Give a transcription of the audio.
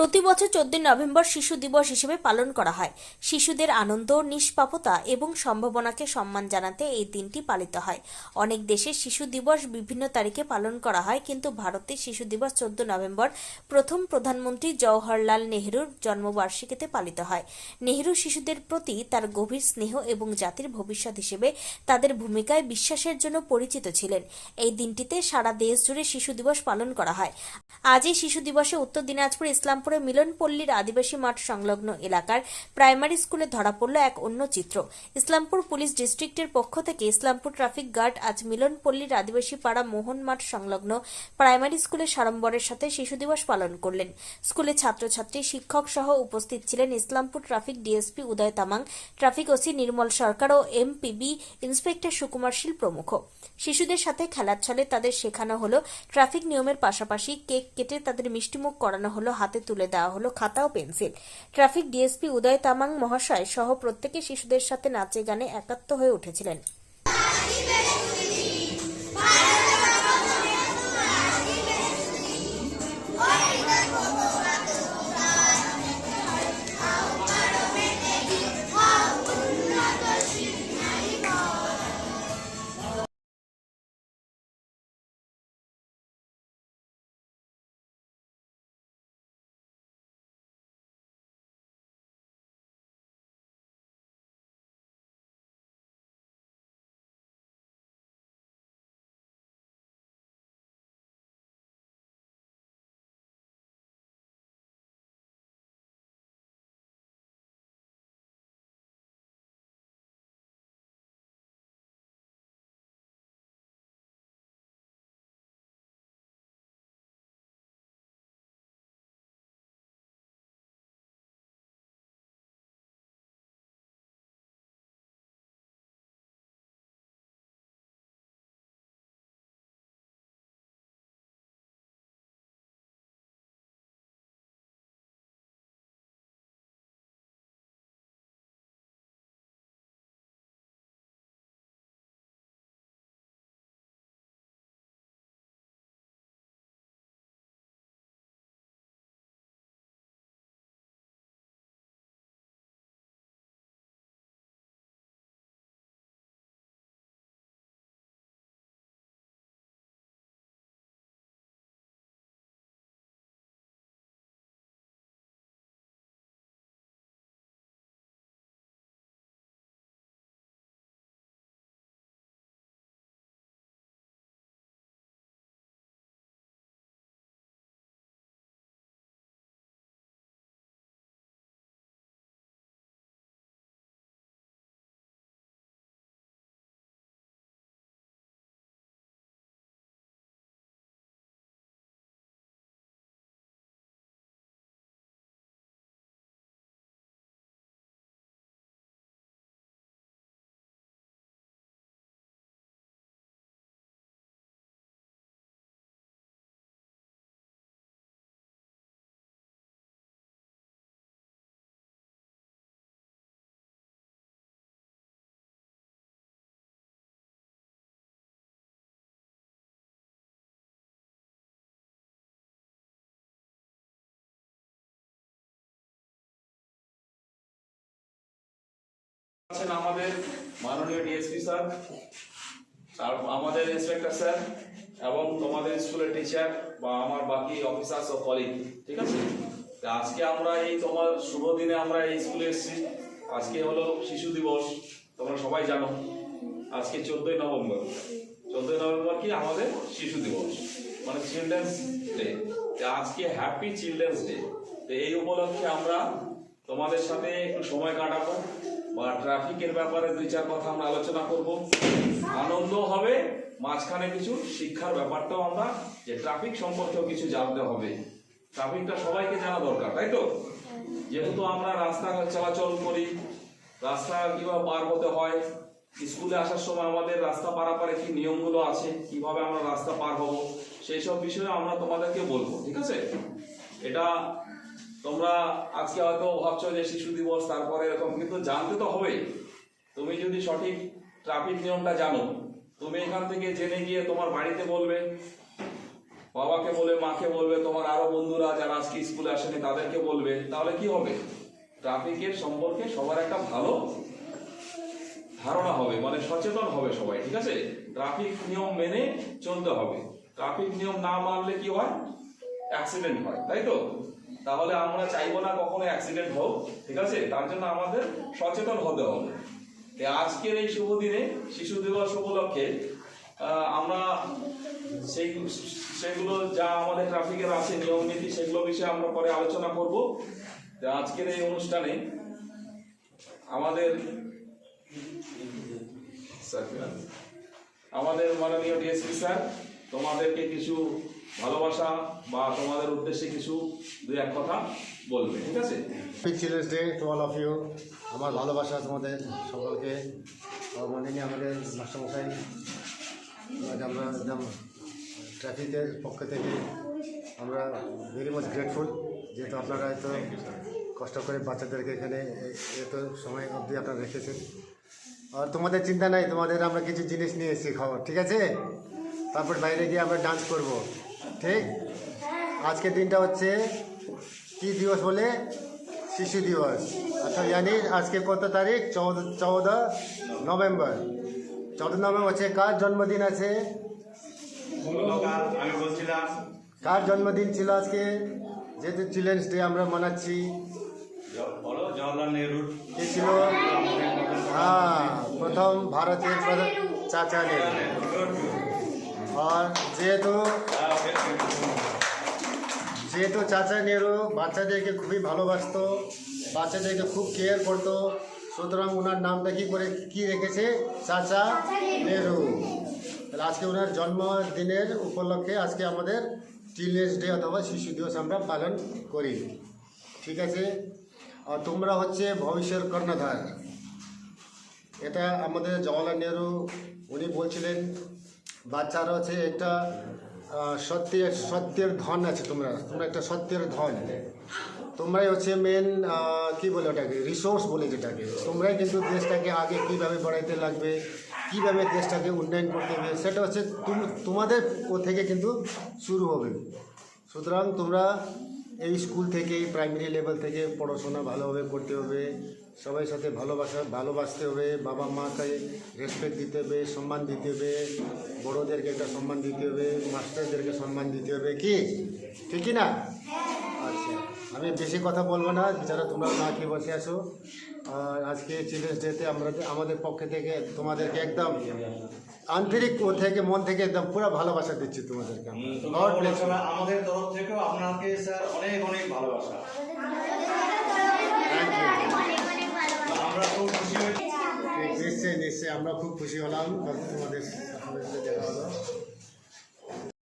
প্রতি বছর চোদ্দই নভেম্বর শিশু দিবস হিসেবে পালন করা হয়। শিশুদের আনন্দ, নিষ্পাপতা এবং সম্ভাবনাকে সম্মান জানাতে এই দিনটি পালিত হয়। অনেক দেশে শিশু দিবস বিভিন্ন তারিখে পালন করা হয়, কিন্তু ভারতে শিশু দিবস চোদ্দ নভেম্বর প্রথম প্রধানমন্ত্রী জওহরলাল নেহরুর জন্মবার্ষিকীতে পালিত হয়। নেহরু শিশুদের প্রতি তার গভীর স্নেহ এবং জাতির ভবিষ্যৎ হিসেবে তাদের ভূমিকায় বিশ্বাসের জন্য পরিচিত ছিলেন। এই দিনটিতে সারা দেশ জুড়ে শিশু দিবস পালন করা হয়। আজ এই শিশু দিবসে উত্তর দিনাজপুর ইসলামপুরে মিলনপল্লীর আদিবাসী মাঠ সংলগ্ন এলাকার প্রাইমারি স্কুলে ধরা পড়ল এক অন্য চিত্র। ইসলামপুর পুলিশ ডিস্ট্রিক্টের পক্ষ থেকে ইসলামপুর ট্রাফিক গার্ড আজ মিলনপল্লীর আদিবাসী পাড়া মোহন মাঠ সংলগ্ন প্রাইমারি স্কুলে সাড়ম্বরের সাথে শিশু দিবস পালন করলেন। স্কুলে ছাত্রছাত্রী, শিক্ষক সহ উপস্থিত ছিলেন Islampur traffic DSP Uday Tamang, traffic OC Nirmal Sarkar ও এমপিবি ইন্সপেক্টর সুকুমার শীল প্রমুখ। শিশুদের সাথে খেলার ছলে তাদের শেখানো হলো, ট্রাফিক নিয়মের পাশাপাশি কেক কেটে তাদের মিষ্টিমুখ করানো হলো, হাতে তুলে দেওয়া হলো খাতা ও pencil. Traffic DSP Uday Tamang মহাশয় সহ প্রত্যেকে শিশুদের সাথে নাচে গানে একাত্ম হয়ে উঠেছিলেন। আছেন আমাদের মাননীয় ডিএসপি স্যার, আর আমাদের ইন্সপেক্টর স্যার, এবং তোমাদের স্কুলের টিচার বা আমার বাকি অফিসার্স ও কলিগ ঠিক আছে? আজকে আমরা এই তোমার শুভ দিনে আমরা এই স্কুলে এসেছি। আজকে হলো শিশু দিবস, তোমরা সবাই জানো। আজকে চোদ্দই নভেম্বর। চোদ্দই নভেম্বর কি? আমাদের শিশু দিবস মানে চিলড্রেন্স ডে আজকে হ্যাপি চিলড্রেন্স ডে তো এই উপলক্ষে আমরা তোমাদের সাথে একটু সময় কাটাবো। বা ট্রাফিকের ব্যাপারে দুই চার কথা আমরা আলোচনা করব। আনন্দ হবে, মাঝখানে কিছু শিক্ষার ব্যাপারটাও আমরা যে ট্রাফিক সম্পর্কেও কিছু জানতে হবে। ট্রাফিকটা সবাইকে জানা দরকার, তাই তো? যেহেতু আমরা রাস্তা চলাচল করি, রাস্তা কীভাবে পার হতে হয়, স্কুলে আসার সময় আমাদের রাস্তা পারাপারে কি নিয়মগুলো আছে, কীভাবে আমরা রাস্তা পার হব, সেই সব বিষয়ে আমরা তোমাদেরকে বলব, ঠিক আছে? এটা তোমরা আজকে হয়তো ভাবছ যে শিশু দিবস, তারপরে এরকম, কিন্তু জানতে তো হবেই। তুমি যদি সঠিক ট্রাফিক নিয়মটা জানো, তুমি এখান থেকে জেনে গিয়ে তোমার বাড়িতে বলবে, বাবাকে বলবে, মাকে বলবে, তোমার আরও বন্ধুরা যারা আজকে স্কুলে আসেনি তাদেরকে বলবে, তাহলে কি হবে? ট্রাফিকের সম্পর্কে সবার একটা ভালো ধারণা হবে মানে সচেতন হবে সবাই, ঠিক আছে? ট্রাফিক নিয়ম মেনে চলতে হবে। ট্রাফিক নিয়ম না মানলে কি হয়? অ্যাক্সিডেন্ট হয়, তাই তো? তাহলে আমরা চাইব না কখনো অ্যাক্সিডেন্ট হোক, ঠিক আছে? তার জন্য আমাদের সচেতন হতে হবে। আজকের এই শুভ দিনে, শিশু দিবস উপলক্ষে আমরা সেই, সেগুলো যা আমাদের ট্রাফিকের আছে, নিয়ম নীতি, সেগুলো বিষয়ে আমরা পরে আলোচনা করব। আজকের এই অনুষ্ঠানে আমাদের আমাদের মাননীয় ডিএসপি স্যার, তোমাদেরকে কিছু ভালোবাসা বা তোমাদের উদ্দেশ্যে কিছু দুই এক কথা বলবে, ঠিক আছে? Happy children's day to all of you আমার ভালোবাসা তোমাদের সকলকে। মাননীয় আমাদের মাস্টারমশাই আমরা একদম ট্রাফিকের পক্ষ থেকে আমরা ভেরি মাচ গ্রেটফুল যেহেতু আপনারা এত কষ্ট করে বাচ্চাদেরকে এখানে এত সময় অবধি আপনারা রেখেছেন। আর তোমাদের চিন্তা নাই, তোমাদের আমরা কিছু জিনিস নিয়ে এসেছি, খবর, ঠিক আছে? তারপর বাইরে গিয়ে আমরা ডান্স করব। ঠিক? আজকের দিনটা হচ্ছে কি দিবস বলে? শিশু দিবস। আচ্ছা জানি আজকে কত তারিখ? চৌদ চৌদ নভেম্বর। চৌদ্দ নভেম্বর হচ্ছে কার জন্মদিন আছে? কার জন্মদিন ছিল আজকে? যেহেতু চিলড্রেন্স ডে আমরা মানাচ্ছি। কে ছিল? হ্যাঁ প্রথম ভারতের চাচা নেহরু। আর যেহেতু যেহেতু চাচা নেহরু, বাচ্চাদেরকে খুবই ভালোবাসতো, বাচ্চাদেরকে খুব কেয়ার করতো। সুতরাং ওনার নামটা কি করে কি রেখেছে? চাচা নেহরু। তাহলে আজকে ওনার জন্মদিনের উপলক্ষে আজকে আমাদের চিলড্রেন্স ডে অথবা শিশু দিবস আমরা পালন করি। ঠিক আছে? আর তোমরা হচ্ছে ভবিষ্যের কর্ণধার। এটা আমাদের জওয়াহরলাল নেহরু, উনি বলছিলেন বাচ্চারা হচ্ছে একটা সত্যের সত্যের ধন আছে তোমরা তোমরা একটা সত্যের ধন। তোমরাই হচ্ছে মেন কি বলে ওটাকে রিসোর্স বলে যেটাকে। তোমরাই কিন্তু দেশটাকে আগে কীভাবে বাড়াইতে লাগবে, কীভাবে দেশটাকে উন্নয়ন করতে হবে, সেটা হচ্ছে তুম- তোমাদের ও থেকে কিন্তু শুরু হবে। সুতরাং তোমরা এই স্কুল থেকে প্রাইমারি লেভেল থেকে পড়াশোনা ভালোভাবে করতে হবে। সবাই সাথে ভালোবাসা, ভালোবাসতে হবে। বাবা মাকে রেসপেক্ট দিতে হবে, সম্মান দিতে হবে। বড়োদেরকে একটা সম্মান দিতে হবে, মাস্টারদেরকে সম্মান দিতে হবে। কি? ঠিক না? আচ্ছা। আমি বেশি কথা বলব না যারা তোমরা না কি বসে আছো আজকে চিলড্রেন্স ডেতে আমরা আমাদের পক্ষে থেকে তোমাদেরকে একদম আন্তরিক ও থেকে মন থেকে একদম পুরো ভালোবাসা দিচ্ছি তোমাদেরকে আমাদের তরফ থেকেও আপনাকে স্যার অনেক অনেক ভালোবাসা. আমরা খুব খুশি হয়েছি। নিশ্চয়ই নিশ্চয়ই আমরা খুব খুশি হলাম। তোমাদের দেখা হলো।